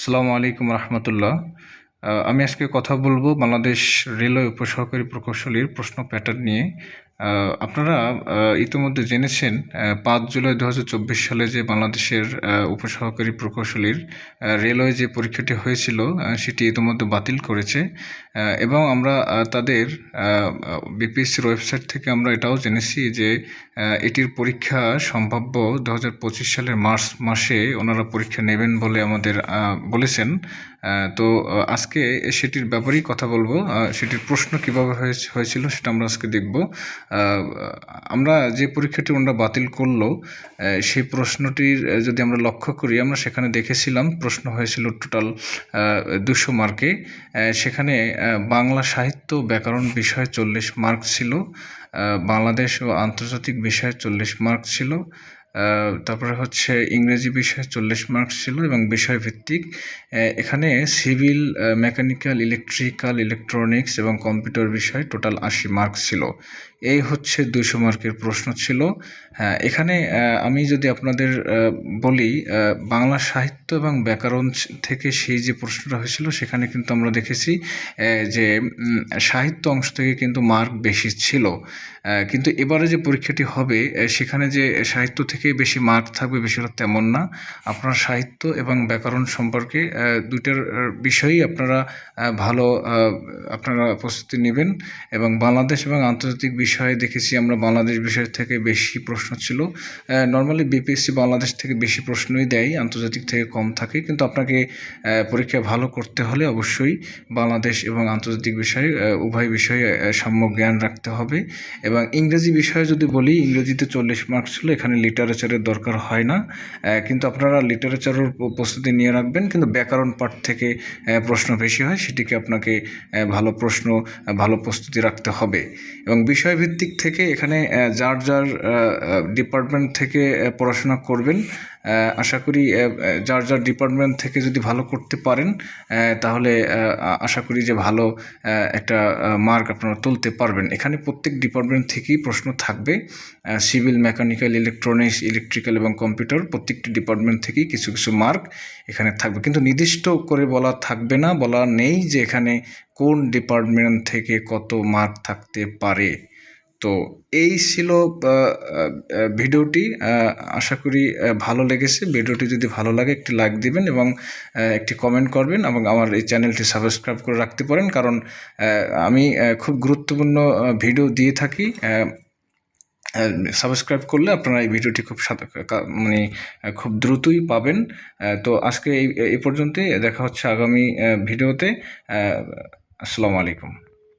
আসসালামু আলাইকুম রহমতুল্লাহ। আমি আজকে কথা বলব বাংলাদেশ রেলওয়ে উপসহকারী প্রকৌশলীর প্রশ্ন প্যাটার্ন নিয়ে। আপনারা ইতিমধ্যে জেনেছেন পাঁচ জুলাই দু হাজার চব্বিশ সালে যে বাংলাদেশের উপসহকারী প্রকৌশলীর রেলওয়ে যে পরীক্ষাটি হয়েছিল সেটি ইতিমধ্যে বাতিল করেছে। এবং আমরা তাদের বিপিএসসির ওয়েবসাইট থেকে আমরা এটাও জেনেছি যে এটির পরীক্ষা সম্ভাব্য দু হাজার পঁচিশ সালের মার্চ মাসে ওনারা পরীক্ষা নেবেন বলে আমাদের বলেছেন। তো আজকে সেটির ব্যাপারেই কথা বলব। সেটির প্রশ্ন কীভাবে হয়েছে- হয়েছিল সেটা আমরা আজকে দেখব। আমরা যে পরীক্ষাটি আমরা বাতিল করল সেই প্রশ্নটির যদি আমরা লক্ষ্য করি, আমরা সেখানে দেখেছিলাম প্রশ্ন হয়েছিল টোটাল দুশো মার্কে। সেখানে বাংলা সাহিত্য ব্যাকরণ বিষয়ে চল্লিশ মার্ক ছিল বাংলাদেশ ও আন্তর্জাতিক বিষয়ে চল্লিশ মার্ক ছিল তারপরে হচ্ছে ইংরেজি বিষয়ে চল্লিশ মার্কস ছিল এবং বিষয়ভিত্তিক। এখানে সিভিল মেকানিক্যাল ইলেকট্রিক্যাল ইলেকট্রনিক্স এবং কম্পিউটার বিষয়ে টোটাল আশি মার্কস ছিল। এই হচ্ছে দুশো মার্কের প্রশ্ন ছিল। হ্যাঁ এখানে আমি যদি আপনাদের বলি বাংলা সাহিত্য এবং ব্যাকরণ থেকে সেই যে প্রশ্নটা হয়েছিল, সেখানে কিন্তু আমরা দেখেছি যে সাহিত্য অংশ থেকে কিন্তু মার্ক বেশি ছিল। কিন্তু এবারে যে পরীক্ষাটি হবে সেখানে যে সাহিত্য থেকে বেশি মার্ক থাকবে বেশিরভাগ তেমন না। আপনার সাহিত্য এবং ব্যাকরণ সম্পর্কে দুইটার বিষয়েই আপনারা ভালো আপনারা প্রস্তুতি নেবেন। এবং বাংলাদেশ এবং আন্তর্জাতিক বিষয়ে দেখেছি আমরা বাংলাদেশ বিষয় থেকে বেশি প্রশ্ন ছিল। নর্মালি বিপিএসসি বাংলাদেশ থেকে বেশি প্রশ্নই দেয়, আন্তর্জাতিক থেকে কম থাকে। কিন্তু আপনাকে পরীক্ষা ভালো করতে হলে অবশ্যই বাংলাদেশ এবং আন্তর্জাতিক বিষয়ে উভয় বিষয়ে সাম্য জ্ঞান রাখতে হবে। এবং ইংরেজি বিষয়ে যদি বলি, ইংরেজিতে চল্লিশ মার্ক ছিল, এখানে লিটারেচারের দরকার হয় না। কিন্তু আপনারা লিটারেচারের প্রস্তুতি নিয়ে রাখবেন। কিন্তু ব্যাকরণ পাঠ থেকে প্রশ্ন বেশি হয়, সেটিকে আপনাকে ভালো প্রশ্ন ভালো প্রস্তুতি রাখতে হবে। এবং বিষয়ভিত্তিক থেকে এখানে যার যার ডিপার্টমেন্ট থেকে পড়াশোনা করবেন আশা করি যার যার ডিপার্টমেন্ট থেকে যদি ভালো করতে পারেন তাহলে আশা করি যে ভালো একটা মার্ক আপনারা তুলতে পারবেন। এখানে প্রত্যেক ডিপার্টমেন্ট থেকেই প্রশ্ন থাকবে সিভিল মেকানিক্যাল ইলেকট্রনিক্স ইলেকট্রিক্যাল এবং কম্পিউটার প্রত্যেকটি ডিপার্টমেন্ট থেকেই কিছু কিছু মার্ক এখানে থাকবে। কিন্তু নির্দিষ্ট করে বলা থাকবে না, বলা নেই যে এখানে কোন ডিপার্টমেন্ট থেকে কত মার্ক থাকতে পারে। তো এই ছিল ভিডিওটি। আশা করি ভালো লেগেছে। ভিডিওটি যদি ভালো লাগে, একটি লাইক দিবেন এবং একটি কমেন্ট করবেন এবং আমার এই চ্যানেলটি সাবস্ক্রাইব করে রাখতে পারেন। কারণ আমি খুব গুরুত্বপূর্ণ ভিডিও দিয়ে থাকি। সাবস্ক্রাইব করলে আপনারা এই ভিডিওটি খুব মানে খুব দ্রুতই পাবেন। তো আজকে এই পর্যন্তই। দেখা হচ্ছে আগামী ভিডিওতে। আসসালামু আলাইকুম।